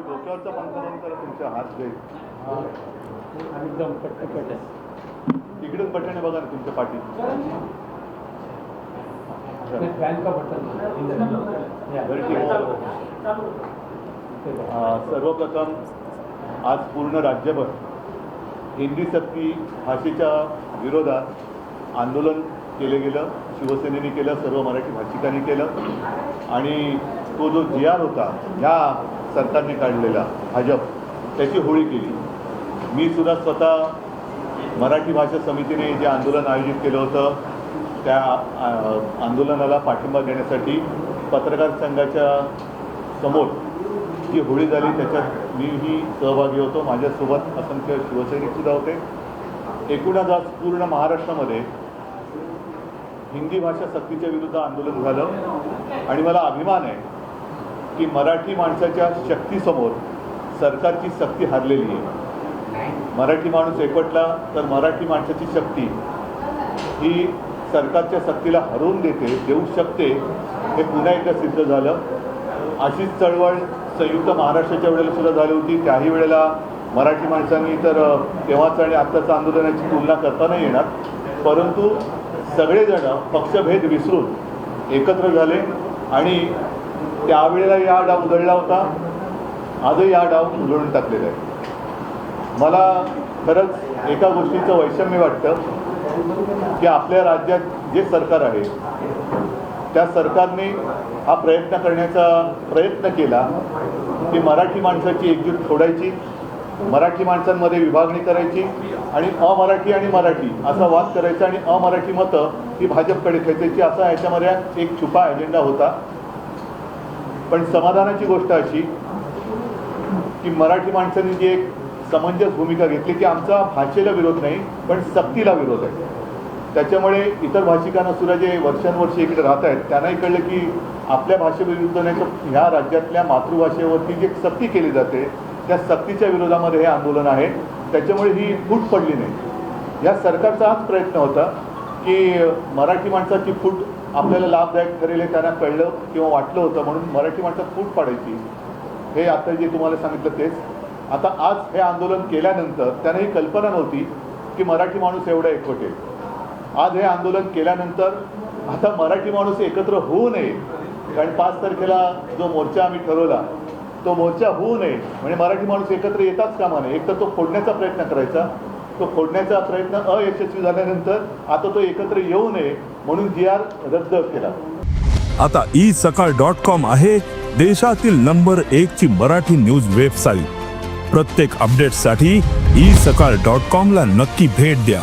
डोक्यावरचा पंखावरून करा तुमच्या हात जाईल एकदम पटकट आहे बटन बघा ना तुमच्या पाठीत. बटन? आहे. अं, सर्वप्रथम आज पूर्ण राज्यभर हिंदी सक्ती भाषेच्या विरोधात आंदोलन केलं गेलं शिवसेनेने केलं सर्व मराठी भाषिकांनी केलं. आणि तो जो जी आर होता ह्या सरकारने काढलेला भाजप त्याची होळी केली. मी सुद्धा स्वतः मराठी भाषा समितीने जे आंदोलन आयोजित केलं होतं त्या आंदोलनाला पाठिंबा देण्यासाठी पत्रकार संघाच्या समोर जी होळी झाली त्याच्यात मीही सहभागी होतो. माझ्यासोबत असंख्य शिवसैनिकसुद्धा होते. एकूणच आज पूर्ण महाराष्ट्रामध्ये हिंदी भाषा सक्तीच्या विरुद्ध आंदोलन झालं. आणि मला अभिमान आहे की मराठी माणसाच्या शक्तीसमोर सरकारची सक्ती हरलेली आहे. मराठी माणूस एकवटला तर मराठी माणसाची शक्ती ही सरकारच्या सक्तीला हरवून देते देऊ शकते हे पुन्हा एकदा सिद्ध झालं. अशीच चळवळ संयुक्त महाराष्ट्राच्या वेळेला सुद्धा झाली होती. त्याही वेळेला मराठी माणसांनी तर तेव्हाचं आणि आत्ताचं आंदोलनाची तुलना करता नाही येणार. परंतु सगळेजण पक्षभेद विसरून एकत्र झाले आणि त्यावेळेला या डाव उधळला होता. आजही हा डाव उधळून टाकलेला आहे. मला खरंच एका गोष्टीचं वैषम्य वाटतं की आपल्या राज्यात जे सरकार आहे त्या सरकारने हा प्रयत्न करण्याचा प्रयत्न केला की मराठी माणसाची एकजूट सोडायची मराठी माणसांमध्ये विभागणी करायची आणि अमराठी आणि मराठी असा वाद करायचा आणि अमराठी मतं ही भाजपकडे खेचायची असा याच्यामध्ये एक छुपा अजेंडा होता. पण समाधानाची गोष्ट अशी की मराठी माणसांनी जी एक समंजस भूमिका घेतली की आमचा भाषेला विरोध नाही पण सक्तीला विरोध आहे. त्याच्यामुळे इतर भाषिकांना सुद्धा जे वर्षानुवर्षे इकडे राहत आहेत त्यांनाही कळलं की आपल्या भाषेविरुद्ध नाही तर ह्या राज्यातल्या मातृभाषेवरती जी सक्ती केली जाते त्या सक्तीच्या विरोधामध्ये हे आंदोलन आहे. त्याच्यामुळे ही फूट पडली नाही. या सरकारचा हाच प्रयत्न होता की मराठी माणसाची फूट आपल्याला लाभदायक ठरेल हे त्यांना कळलं किंवा वाटलं होतं म्हणून मराठी माणसात फूट पाडायची. हे आता जे तुम्हाला सांगितलं तेच. आता आज हे आंदोलन केल्यानंतर त्यांना ही कल्पना नव्हती की मराठी माणूस एवढा एकवटेल आज हे आंदोलन केल्यानंतर आता मराठी माणूस एकत्र होऊ नये. कारण पाच तारखेला जो मोर्चा आम्ही ठरवला तो मोर्चा होऊ नये. म्हणजे मराठी माणूस एकत्र येताच कामा नये. एक तर तो फोडण्याचा प्रयत्न करायचा. तो फोडण्याचा प्रयत्न अयशस्वी झाल्यानंतर आता तो एकत्र येऊ नये म्हणून जी आर रद्द केला. आता ई सकाळ डॉट कॉम आहे देशातील नंबर एक ची मराठी न्यूज वेबसाईट. प्रत्येक अपडेटसाठी ई सकाळ डॉट कॉम ला नक्की भेट द्या.